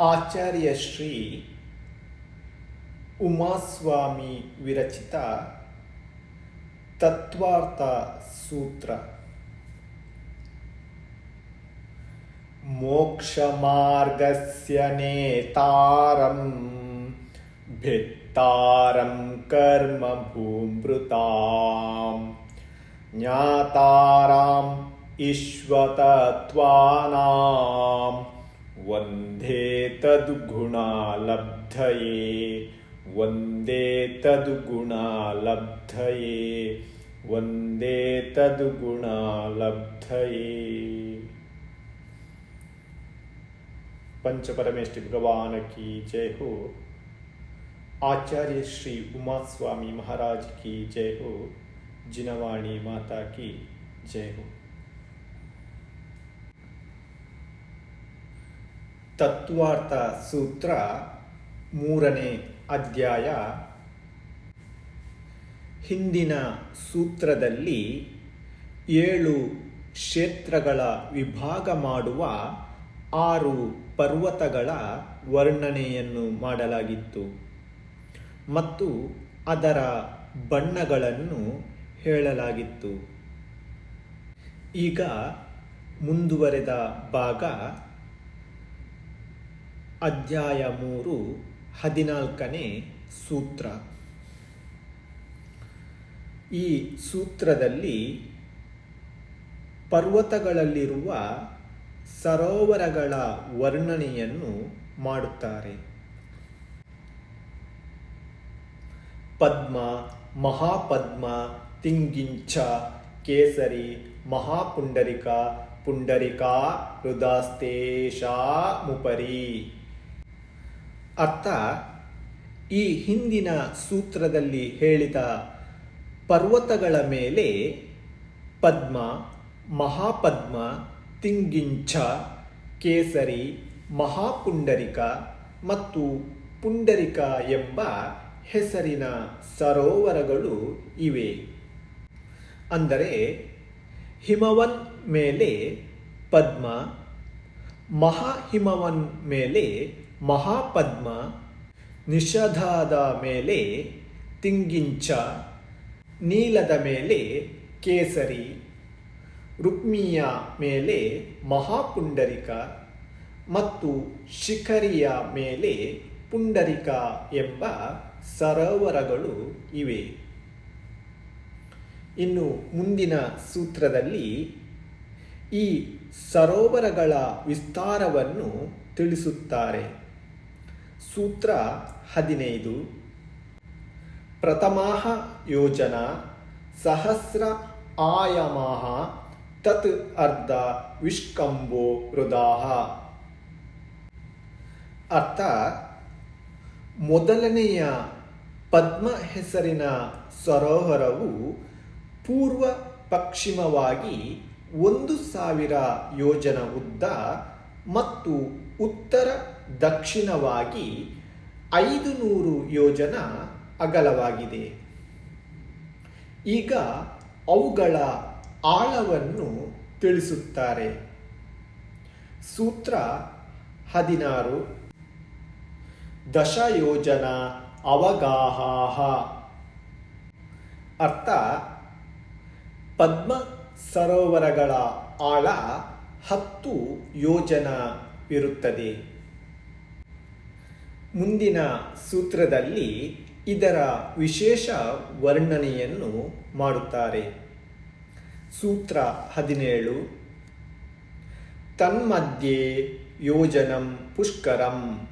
आचार्य श्री उमास्वामी विरचित तत्वार्ता सूत्र। मोक्षमार्गस्य नेतारं भित्तारं कर्म भूमृताम्। ज्ञाताराम् इश्वतत्वानाम् वंदे तद्गुणालब्धये वंदे तद्गुणालब्धये वंदे तद्गुणालब्धये। पंचपरमेष्टि भगवान की जय हो। आचार्य श्री उमा स्वामी महाराज की जय हो। जिनवाणी माता की जय हो। ತತ್ವಾರ್ಥ ಸೂತ್ರ ಮೂರನೇ ಅಧ್ಯಾಯ. ಹಿಂದಿನ ಸೂತ್ರದಲ್ಲಿ ಏಳು ಕ್ಷೇತ್ರಗಳ ವಿಭಾಗ ಮಾಡುವ ಆರು ಪರ್ವತಗಳ ವರ್ಣನೆಯನ್ನು ಮಾಡಲಾಗಿತ್ತು ಮತ್ತು ಅದರ ಬಣ್ಣಗಳನ್ನು ಹೇಳಲಾಗಿತ್ತು. ಈಗ ಮುಂದುವರೆದ ಭಾಗ ಅಧ್ಯಾಯ ಮೂರು, ಹದಿನಾಲ್ಕನೇ ಸೂತ್ರ. ಈ ಸೂತ್ರದಲ್ಲಿ ಪರ್ವತಗಳಲ್ಲಿರುವ ಸರೋವರಗಳ ವರ್ಣನೆಯನ್ನು ಮಾಡುತ್ತಾರೆ. ಪದ್ಮ, ಮಹಾಪದ್ಮ, ತಿಂಗಿಂಚ, ಕೇಸರಿ, ಮಹಾಪುಂಡರಿಕ, ಪುಂಡರಿಕಾ ಹೃದಾಸ್ತೇಶಾ ಮುಪರಿ. ಅರ್ಥ? ಈ ಹಿಂದಿನ ಸೂತ್ರದಲ್ಲಿ ಹೇಳಿದ ಪರ್ವತಗಳ ಮೇಲೆ ಪದ್ಮ, ಮಹಾಪದ್ಮ, ತಿಂಗಿಂಚ, ಕೇಸರಿ, ಮಹಾಪುಂಡರಿಕ ಮತ್ತು ಪುಂಡರಿಕ ಎಂಬ ಹೆಸರಿನ ಸರೋವರಗಳು ಇವೆ. ಅಂದರೆ ಹಿಮವನ್ ಮೇಲೆ ಪದ್ಮ, ಮಹಾಹಿಮವನ್ ಮೇಲೆ ಮಹಾಪದ್ಮ ನಿಷಧಾದ ಮೇಲೆ ತಿಂಗಿಂಚ, ನೀಲದ ಮೇಲೆ ಕೇಸರಿ, ರುಕ್ಮಿಯ ಮೇಲೆ ಮಹಾಪುಂಡರಿಕ ಮತ್ತು ಶಿಖರಿಯ ಮೇಲೆ ಪುಂಡರಿಕ ಎಂಬ ಸರೋವರಗಳು ಇವೆ. ಇನ್ನು ಮುಂದಿನ ಸೂತ್ರದಲ್ಲಿ ಈ ಸರೋವರಗಳ ವಿಸ್ತಾರವನ್ನು ತಿಳಿಸುತ್ತಾರೆ. ಸೂತ್ರ ಹದಿನೈದು. ಪ್ರಥಮಾಹ ಯೋಜನಾ ಸಹಸ್ರ ಆಯಮಾಹ ತತ್ ಅರ್ಧ ವಿಷ್ಕಂಬೋ ಹೃದಾಹ ಅರ್ಥ, ಮೊದಲನೆಯ ಪದ್ಮ ಹೆಸರಿನ ಸರೋವರವು ಪೂರ್ವ ಪಶ್ಚಿಮವಾಗಿ ಒಂದು ಸಾವಿರ ಯೋಜನ ಉದ್ದ ಮತ್ತು ಉತ್ತರ ದಕ್ಷಿಣವಾಗಿ ಐದು ನೂರು ಯೋಜನ ಅಗಲವಾಗಿದೆ. ಈಗ ಅವುಗಳ ಆಳವನ್ನು ತಿಳಿಸುತ್ತಾರೆ. ಸೂತ್ರ ಹದಿನಾರು. ದಶಯೋಜನ ಅವಗಾಹ ಅರ್ಥ ಪದ್ಮ ಸರೋವರಗಳ ಆಳ ಹತ್ತು ಯೋಜನವಿರುತ್ತದೆ ಮುಂದಿನ ಸೂತ್ರದಲ್ಲಿ ಇದರ ವಿಶೇಷ ವರ್ಣನೆಯನ್ನು ಮಾಡುತ್ತಾರೆ. ಸೂತ್ರ ಹದಿನೇಳು. ತನ್ಮಧ್ಯೆ ಯೋಜನಂ ಪುಷ್ಕರಂ.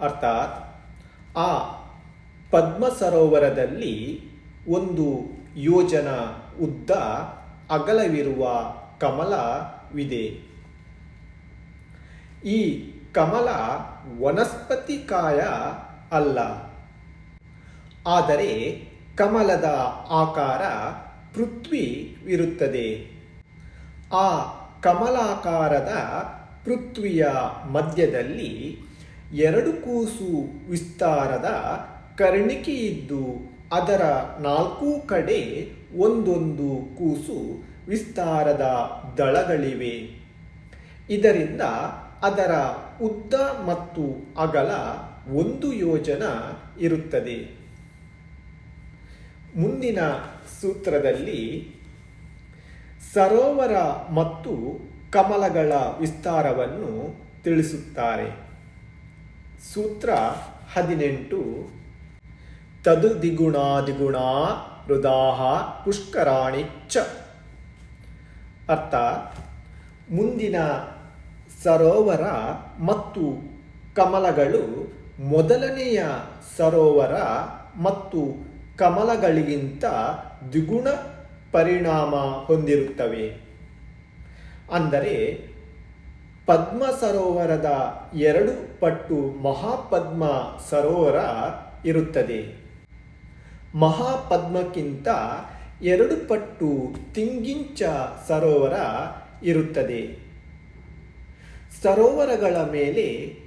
ಅರ್ಥಾತ್, ಆ ಪದ್ಮ ಸರೋವರದಲ್ಲಿ ಒಂದು ಯೋಜನ ಉದ್ದ ಅಗಲವಿರುವ ಕಮಲವಿದೆ. ಈ ಕಮಲ ವನಸ್ಪತಿಕಾಯ ಅಲ್ಲ. ಆದರೆ ಕಮಲದ ಆಕಾರ ಪೃಥ್ವಿವಿರುತ್ತದೆ ಆ ಕಮಲಾಕಾರದ ಪೃಥ್ವಿಯ ಮಧ್ಯದಲ್ಲಿ ಎರಡು ಕೂಸು ವಿಸ್ತಾರದ ಕರ್ಣಿಕೆಯಿದ್ದು ಅದರ ನಾಲ್ಕೂ ಕಡೆ ಒಂದೊಂದು ಕೂಸು ವಿಸ್ತಾರದ ದಳಗಳಿವೆ. ಇದರಿಂದ ಅದರ ಉದ್ದ ಮತ್ತು ಅಗಲ ಒಂದು ಯೋಜನ ಇರುತ್ತದೆ. ಮುಂದಿನ ಸೂತ್ರದಲ್ಲಿ ಸರೋವರ ಮತ್ತು ಕಮಲಗಳ ವಿಸ್ತಾರವನ್ನು ತಿಳಿಸುತ್ತಾರೆ. ಸೂತ್ರ ಹದಿನೆಂಟು. ತದು ದಿಗುಣಾದಿಗುಣ ಹೃದಾಹ ಪುಷ್ಕರಾಣಿ ಚ. ಅರ್ಥ. ಮುಂದಿನ ಸರೋವರ ಮತ್ತು ಕಮಲಗಳು ಮೊದಲನೆಯ ಸರೋವರ ಮತ್ತು ಕಮಲಗಳಿಗಿಂತ ದ್ವಿಗುಣ ಪರಿಣಾಮ ಹೊಂದಿರುತ್ತವೆ. ಅಂದರೆ ಪದ್ಮ ಸರೋವರದ ಎರಡು ಪಟ್ಟು ಮಹಾಪದ್ಮ ಸರೋವರ ಇರುತ್ತದೆ. ಮಹಾಪದ್ಮಕ್ಕಿಂತ ಎರಡು ಪಟ್ಟು ತಿಂಗಿಂಚ ಸರೋವರ ಇರುತ್ತದೆ. ಸರೋವರಗಳ ಮೇಲೆ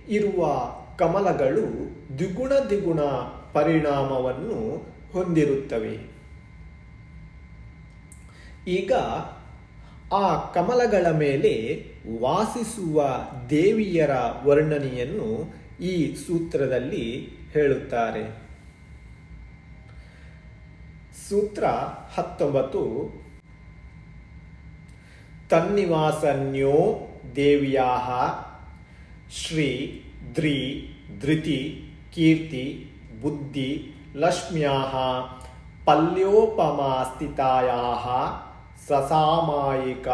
ಇರುವ ಕಮಲಗಳು ದ್ವಿಗುಣ ದ್ವಿಗುಣ ಪರಿಣಾಮವನ್ನು ಹೊಂದಿರುತ್ತವೆ. ಈಗ ಆ ಕಮಲಗಳ ಮೇಲೆ ವಾಸಿಸುವ ದೇವಿಯರ ವರ್ಣನೆಯನ್ನು ಈ ಸೂತ್ರದಲ್ಲಿ ಹೇಳುತ್ತಾರೆ. ಸೂತ್ರ ಹತ್ತೊಂಬತ್ತು, ತನ್ನಿವಾಸನ್ಯೋ ದೇವಿಯಾ ಶ್ರೀ, ದ್ರಿ, ಧೃತಿ, ಕೀರ್ತಿ, ಬುದ್ಧಿ ಲಕ್ಷ್ಮ್ಯಾ ಪಲ್ಯೋಪಮಾ ಸ್ಥಿತಾಯಾ ಸಸಾಮಾಯಿಕ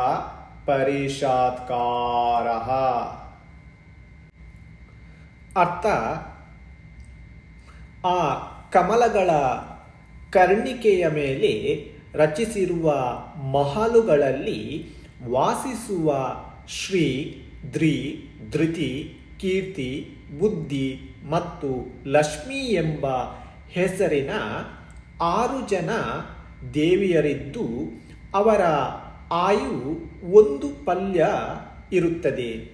ಪರಿಷಾತ್ಕಾರ ಅರ್ಥ? ಆ ಕಮಲಗಳ ಕರ್ಣಿಕೆಯ ಮೇಲೆ ರಚಿಸಿರುವ ಮಹಲುಗಳಲ್ಲಿ ವಾಸಿಸುವ ಶ್ರೀ, ದ್ರಿ, ಧೃತಿ, ಕೀರ್ತಿ, ಬುದ್ಧಿ ಮತ್ತು ಲಕ್ಷ್ಮಿ ಎಂಬ ಹೆಸರಿನ ಆರು ಜನ ದೇವಿಯರಿದ್ದು ಅವರ ಆಯು ಒಂದು ಪಲ್ಯ ಇರುತ್ತದೆ.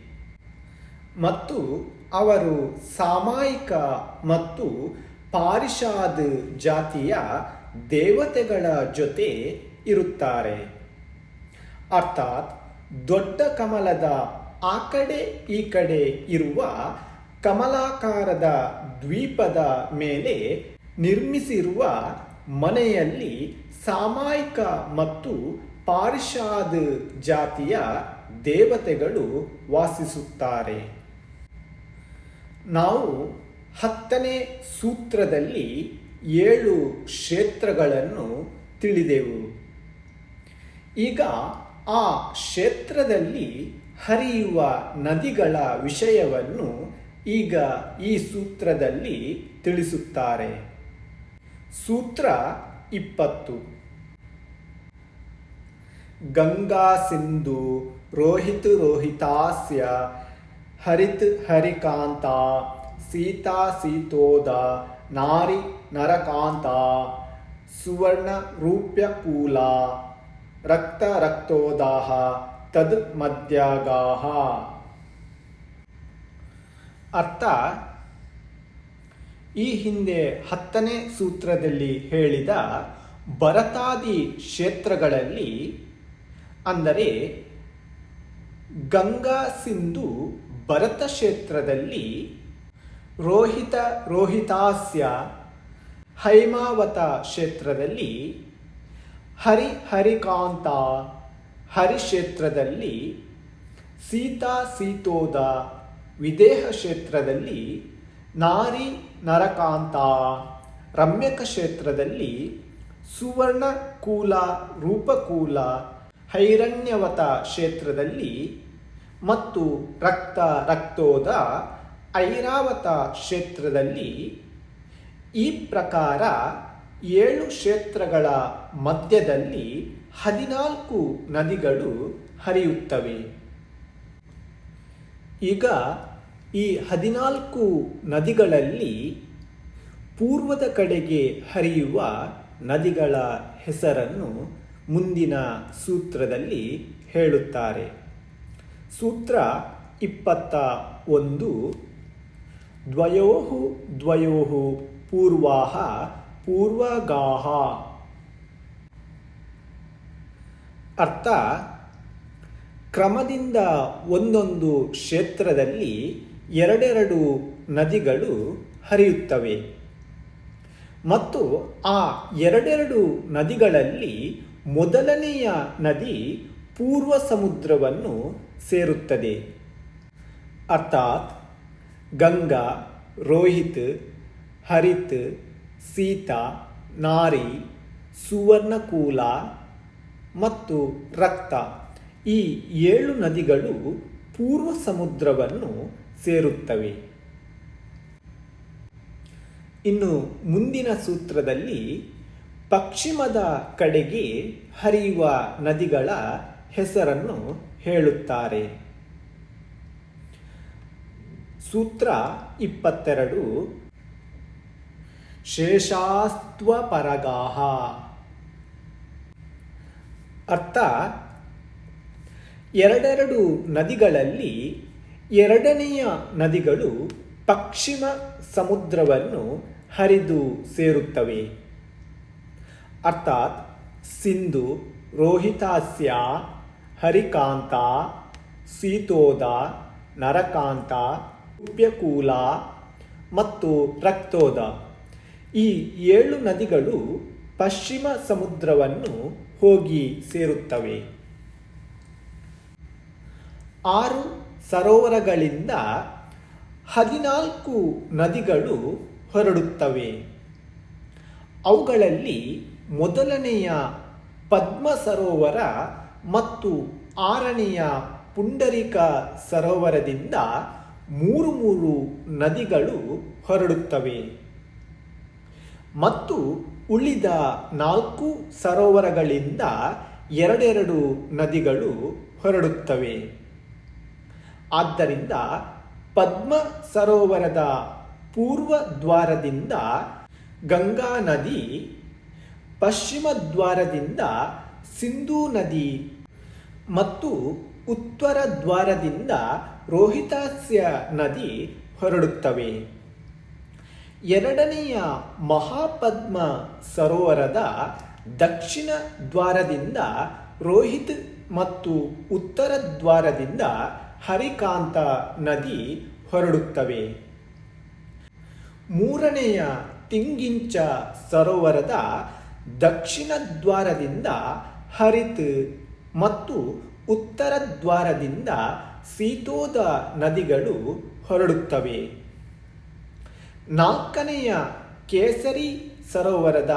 ಮತ್ತು ಅವರು ಸಾಮಾಯಿಕ ಮತ್ತು ಪಾರಿಷಾದ್ ಜಾತಿಯ ದೇವತೆಗಳ ಜೊತೆ ಇರುತ್ತಾರೆ. ಅರ್ಥಾತ್ ದೊಡ್ಡ ಕಮಲದ ಆ ಕಡೆ, ಈ ಕಡೆ ಇರುವ ಕಮಲಾಕಾರದ ದ್ವೀಪದ ಮೇಲೆ ನಿರ್ಮಿಸಿರುವ ಮನೆಯಲ್ಲಿ ಸಾಮಾಯಿಕ ಮತ್ತು ಪಾರಿಷಾದ್ ಜಾತಿಯ ದೇವತೆಗಳು ವಾಸಿಸುತ್ತಾರೆ. ನಾವು ಹತ್ತನೇ ಸೂತ್ರದಲ್ಲಿ ಏಳು ಕ್ಷೇತ್ರಗಳನ್ನು ತಿಳಿದೆವು. ಈಗ ಆ ಕ್ಷೇತ್ರದಲ್ಲಿ ಹರಿಯುವ ನದಿಗಳ ವಿಷಯವನ್ನು ಈಗ ಈ ಸೂತ್ರದಲ್ಲಿ ತಿಳಿಸುತ್ತಾರೆ. ಸೂತ್ರ ಇಪ್ಪತ್ತು. ಗಂಗಾ ಸಿಂಧು ರೋಹಿತ ರೋಹಿತಾಸ್ಯ, ಹರಿತ್ ಹರಿಕಾಂತ, ಸೀತಾ ಸೀತೋದ, ನಾರಿ ನರಕಾಂತ, ಸುವರ್ಣ ರೂಪ್ಯಕೂಲ ರಕ್ತ ರಕ್ತೋದಾಹ ತದ್ ಮದ್ಯಾಗಾಹ. ಅರ್ಥ? ಈ ಹಿಂದೆ ಹತ್ತನೇ ಸೂತ್ರದಲ್ಲಿ ಹೇಳಿದ ಭರತಾದಿ ಕ್ಷೇತ್ರಗಳಲ್ಲಿ ಅಂದರೆ ಗಂಗಾ ಸಿಂಧು ಭರತ ಕ್ಷೇತ್ರದಲ್ಲಿ ರೋಹಿತ ರೋಹಿತಾಸ್ಯ ಹೈಮಾವತ ಕ್ಷೇತ್ರದಲ್ಲಿ ಹರಿ ಹರಿಕಾಂತ ಹರಿಕ್ಷೇತ್ರದಲ್ಲಿ, ಸೀತಾ ಸೀತೋದ ವಿದೇಹ ಕ್ಷೇತ್ರದಲ್ಲಿ, ನಾರಿ ನರಕಾಂತ ರಮ್ಯಕ ಕ್ಷೇತ್ರದಲ್ಲಿ, ಸುವರ್ಣ ಕೂಲ ರೂಪಕೂಲ ಹೈರಣ್ಯವತ ಕ್ಷೇತ್ರದಲ್ಲಿ ಮತ್ತು ರಕ್ತ ರಕ್ತೋದ ಐರಾವತ ಕ್ಷೇತ್ರದಲ್ಲಿ ಈ ಪ್ರಕಾರ ಏಳು ಕ್ಷೇತ್ರಗಳ ಮಧ್ಯದಲ್ಲಿ ಹದಿನಾಲ್ಕು ನದಿಗಳು ಹರಿಯುತ್ತವೆ. ಈಗ ಈ ಹದಿನಾಲ್ಕು ನದಿಗಳಲ್ಲಿ ಪೂರ್ವದ ಕಡೆಗೆ ಹರಿಯುವ ನದಿಗಳ ಹೆಸರನ್ನು ಮುಂದಿನ ಸೂತ್ರದಲ್ಲಿ ಹೇಳುತ್ತಾರೆ. ಸೂತ್ರ ಇಪ್ಪತ್ತ ಒಂದು, ದ್ವಯೋಹು ದ್ವಯೋಹು ಪೂರ್ವಾಹ ಪೂರ್ವಗಾಹ. ಅರ್ಥ, ಕ್ರಮದಿಂದ ಒಂದೊಂದು ಕ್ಷೇತ್ರದಲ್ಲಿ ಎರಡೆರಡು ನದಿಗಳು ಹರಿಯುತ್ತವೆ. ಮತ್ತು ಆ ಎರಡೆರಡು ನದಿಗಳಲ್ಲಿ ಮೊದಲನೆಯ ನದಿ ಪೂರ್ವ ಸಮುದ್ರವನ್ನು ಸೇರುತ್ತದೆ. ಅರ್ಥಾತ್ ಗಂಗಾ, ರೋಹಿತ್, ಹರಿತ್ ಸೀತಾ, ನಾರಿ, ಸುವರ್ಣಕೂಲ ಮತ್ತು ರಕ್ತ ಈ ಏಳು ನದಿಗಳು ಪೂರ್ವ ಸಮುದ್ರವನ್ನು ಸೇರುತ್ತವೆ. ಇನ್ನು ಮುಂದಿನ ಸೂತ್ರದಲ್ಲಿ ಪಶ್ಚಿಮದ ಕಡೆಗೆ ಹರಿಯುವ ನದಿಗಳ ಹೆಸರನ್ನು ಹೇಳುತ್ತಾರೆ. ಸೂತ್ರ ಇಪ್ಪತ್ತೆರಡು ಶೇಷಾಸ್ತ್ವಪರಗಾಹ. ಅರ್ಥ? ಎರಡೆರಡು ನದಿಗಳಲ್ಲಿ ಎರಡನೆಯ ನದಿಗಳು ಪಶ್ಚಿಮ ಸಮುದ್ರವನ್ನು ಹರಿದು ಸೇರುತ್ತವೆ. ಅರ್ಥಾತ್ ಸಿಂಧು, ರೋಹಿತಾಸ್ಯ, ಹರಿಕಾಂತ, ಸೀತೋದ, ನರಕಾಂತ, ಉಪ್ಯಕೂಲ ಮತ್ತು ರಕ್ತೋದ. ಈ ಏಳು ನದಿಗಳು ಪಶ್ಚಿಮ ಸಮುದ್ರವನ್ನು ಹೋಗಿ ಸೇರುತ್ತವೆ. ಆರು ಸರೋವರಗಳಿಂದ ಹದಿನಾಲ್ಕು ನದಿಗಳು ಹೊರಡುತ್ತವೆ. ಅವುಗಳಲ್ಲಿ ಮೊದಲನೆಯ ಪದ್ಮ ಸರೋವರ ಮತ್ತು ಆರನೆಯ ಪುಂಡರಿಕ ಸರೋವರದಿಂದ ಮೂರು ಮೂರು ನದಿಗಳು ಹೊರಡುತ್ತವೆ. ಮತ್ತು ಉಳಿದ ನಾಲ್ಕು ಸರೋವರಗಳಿಂದ ಎರಡೆರಡು ನದಿಗಳು ಹೊರಡುತ್ತವೆ. ಆದ್ದರಿಂದ ಪದ್ಮ ಸರೋವರದ ಪೂರ್ವ ದ್ವಾರದಿಂದ ಗಂಗಾ ನದಿ, ಪಶ್ಚಿಮ ದ್ವಾರದಿಂದ ಸಿಂಧೂ ನದಿ ಮತ್ತು ಉತ್ತರ ದ್ವಾರದಿಂದ ರೋಹಿತಾಸ್ಯ ನದಿ ಹೊರಡುತ್ತವೆ. ಎರಡನೆಯ ಮಹಾಪದ್ಮ ಸರೋವರದ ದಕ್ಷಿಣ ದ್ವಾರದಿಂದ ರೋಹಿತ್ ಮತ್ತು ಉತ್ತರ ದ್ವಾರದಿಂದ ಹರಿಕಾಂತ ನದಿ ಹೊರಡುತ್ತವೆ. ಮೂರನೆಯ ತಿಂಗಿಂಚ ಸರೋವರದ ದಕ್ಷಿಣ ದ್ವಾರದಿಂದ ಹರಿತ್ ಮತ್ತು ಉತ್ತರ ದ್ವಾರದಿಂದ ಸೀತೋದ ನದಿಗಳು ಹೊರಡುತ್ತವೆ. ನಾಲ್ಕನೆಯ ಕೇಸರಿ ಸರೋವರದ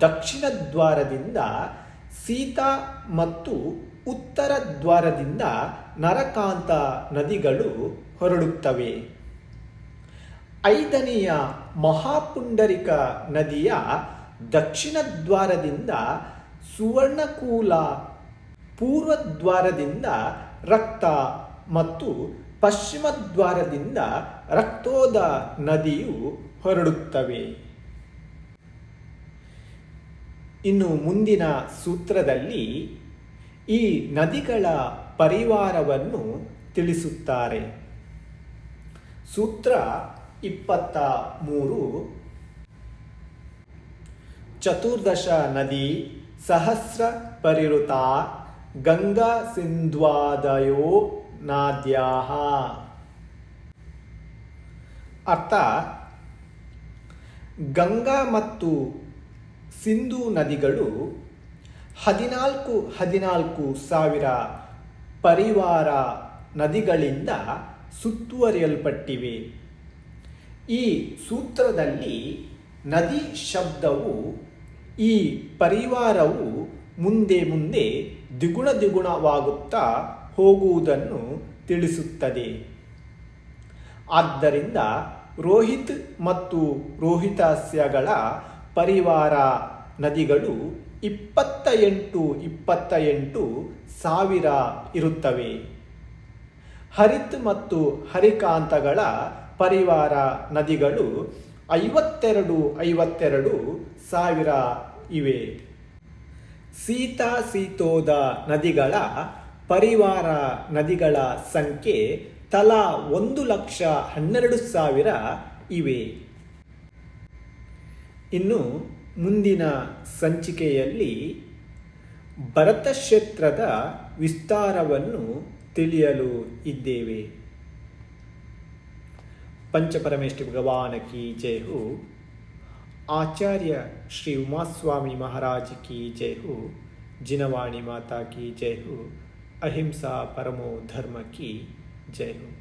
ದಕ್ಷಿಣ ದ್ವಾರದಿಂದ ಸೀತಾ ಮತ್ತು ಉತ್ತರ ದ್ವಾರದಿಂದ ನರಕಾಂತ ನದಿಗಳು ಹೊರಡುತ್ತವೆ. ಐದನೆಯ ಮಹಾಪುಂಡರಿಕ ನದಿಯ ದಕ್ಷಿಣ ದ್ವಾರದಿಂದ ಸುವರ್ಣಕೂಲ ಪೂರ್ವ ದ್ವಾರದಿಂದ ರಕ್ತ ಮತ್ತು ಪಶ್ಚಿಮ ದ್ವಾರದಿಂದ ರಕ್ತೋದ ನದಿಯು ಹೊರಡುತ್ತವೆ. ಇನ್ನು ಮುಂದಿನ ಸೂತ್ರದಲ್ಲಿ ಈ ನದಿಗಳ ಪರಿವಾರವನ್ನು ತಿಳಿಸುತ್ತಾರೆ. ಸೂತ್ರ ಇಪ್ಪತ್ತ ಮೂರು. ಚತುರ್ದಶ ನದಿ ಸಹಸ್ರ ಪರಿರುತ ಗಂಗಾ ಸಿಂಧ್ವಾದಯೋ ನಾದ್ಯಾಹ ಅರ್ಥ, ಗಂಗಾ ಮತ್ತು ಸಿಂಧೂ ನದಿಗಳು ಹದಿನಾಲ್ಕು ಹದಿನಾಲ್ಕು ಸಾವಿರ ಪರಿವಾರ ನದಿಗಳಿಂದ ಸುತ್ತುವರಿಯಲ್ಪಟ್ಟಿವೆ. ಈ ಸೂತ್ರದಲ್ಲಿ ನದಿ ಶಬ್ದವು, ಈ ಪರಿವಾರವು ಮುಂದೆ ಮುಂದೆ ದ್ವಿಗುಣ ದ್ವಿಗುಣವಾಗುತ್ತಾ ಹೋಗುವುದನ್ನು ತಿಳಿಸುತ್ತದೆ. ಆದ್ದರಿಂದ ರೋಹಿತ್ ಮತ್ತು ರೋಹಿತಾಸ್ಯಗಳ ಪರಿವಾರ ನದಿಗಳು ಇಪ್ಪತ್ತ ಎಂಟು ಇಪ್ಪತ್ತ ಎಂಟು ಸಾವಿರ ಇರುತ್ತವೆ. ಹರಿತ್ ಮತ್ತು ಹರಿಕಾಂತಗಳ ಪರಿವಾರ ನದಿಗಳು ಐವತ್ತೆರಡು ಐವತ್ತೆರಡು ಸಾವಿರ ಇವೆ. ಸೀತಾ ಸೀತೋದ ನದಿಗಳ ಪರಿವಾರ ನದಿಗಳ ಸಂಖ್ಯೆ ತಲಾ ಒಂದು ಲಕ್ಷ ಹನ್ನೆರಡು ಸಾವಿರ ಇವೆ. ಇನ್ನು ಮುಂದಿನ ಸಂಚಿಕೆಯಲ್ಲಿ ಭರತಕ್ಷೇತ್ರದ ವಿಸ್ತಾರವನ್ನು ತಿಳಿಯಲು ಇದ್ದೇವೆ. ಪಂಚಪರಮೇಶ್ವರಿ ಭಗವಾನ ಕಿ ಆಚಾರ್ಯ ಶ್ರೀ ಉಮಾಸ್ವಾಮಿ ಮಹಾರಾಜ್ ಕಿ ಜೈ ಜಿನವಾಣಿ ಮಾತಾ ಕಿ ಜೈ ಅಹಿಂಸಾ ಪರಮೋ ಧರ್ಮ ಕಿ ಜೈ ಹೋ